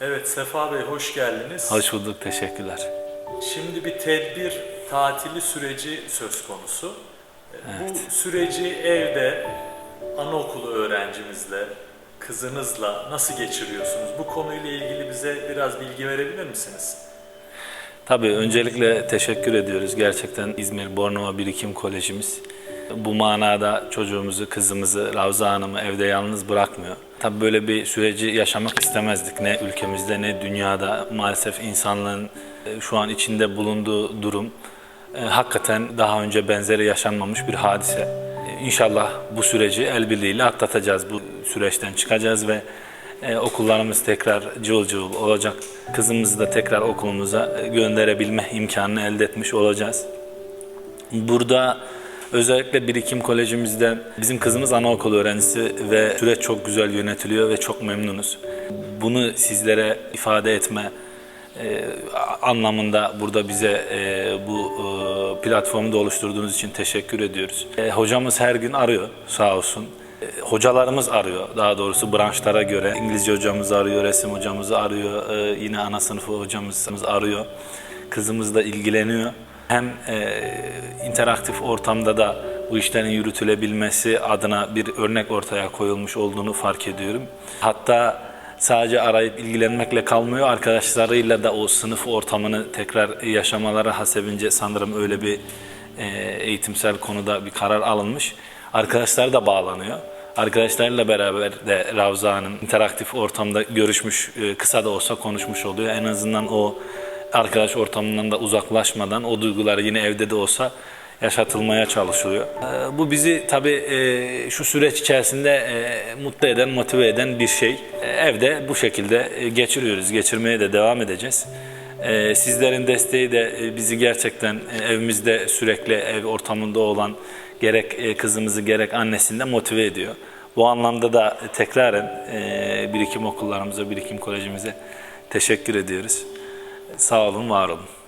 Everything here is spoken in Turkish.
Evet Sefa Bey hoş geldiniz. Hoş bulduk, teşekkürler. Şimdi bir tedbir tatili süreci söz konusu. Bu süreci evde anaokulu öğrencimizle, kızınızla nasıl geçiriyorsunuz? Bu konuyla ilgili bize biraz bilgi verebilir misiniz? Tabii öncelikle teşekkür ediyoruz. Gerçekten İzmir Bornova Birikim Kolejimiz bu manada çocuğumuzu, kızımızı, Ravza Hanım'ı evde yalnız bırakmıyor. Tabii böyle bir süreci yaşamak istemezdik. Ne ülkemizde ne dünyada. Maalesef insanlığın e, şu an içinde bulunduğu durum e, hakikaten daha önce benzeri yaşanmamış bir hadise. E, İnşallah bu süreci el birliğiyle atlatacağız. Bu süreçten çıkacağız ve okullarımız tekrar cıvıl cıvıl olacak. Kızımızı da tekrar okulumuza gönderebilme imkanını elde etmiş olacağız. Burada özellikle Birikim Kolejimizde bizim kızımız anaokulu öğrencisi ve süreç çok güzel yönetiliyor ve çok memnunuz. Bunu sizlere ifade etme e, anlamında burada bize e, bu e, platformu da oluşturduğunuz için teşekkür ediyoruz. Hocamız her gün arıyor sağ olsun. Hocalarımız arıyor daha doğrusu branşlara göre. İngilizce hocamız arıyor, resim hocamız arıyor, yine ana sınıfı hocamız arıyor. Kızımız da ilgileniyor. Hem e, interaktif ortamda da bu işlerin yürütülebilmesi adına bir örnek ortaya koyulmuş olduğunu fark ediyorum. Hatta sadece arayıp ilgilenmekle kalmıyor, arkadaşlarıyla da o sınıf ortamını tekrar yaşamaları hasebince sanırım öyle bir e, eğitimsel konuda bir karar alınmış. Arkadaşlar da bağlanıyor. Arkadaşlarıyla beraber de Ravza Hanım interaktif ortamda görüşmüş, e, kısa da olsa konuşmuş oluyor. En azından o arkadaş ortamından da uzaklaşmadan o duyguları yine evde de olsa yaşatılmaya çalışılıyor. Ee, Bu bizi tabii e, şu süreç içerisinde e, mutlu eden, motive eden bir şey. E, Evde bu şekilde geçiriyoruz, geçirmeye de devam edeceğiz. Sizlerin desteği de bizi gerçekten evimizde sürekli ev ortamında olan gerek kızımızı gerek annesini de motive ediyor. Bu anlamda da tekraren birikim okullarımıza, birikim kolejimize teşekkür ediyoruz. Sağ olun, var olun.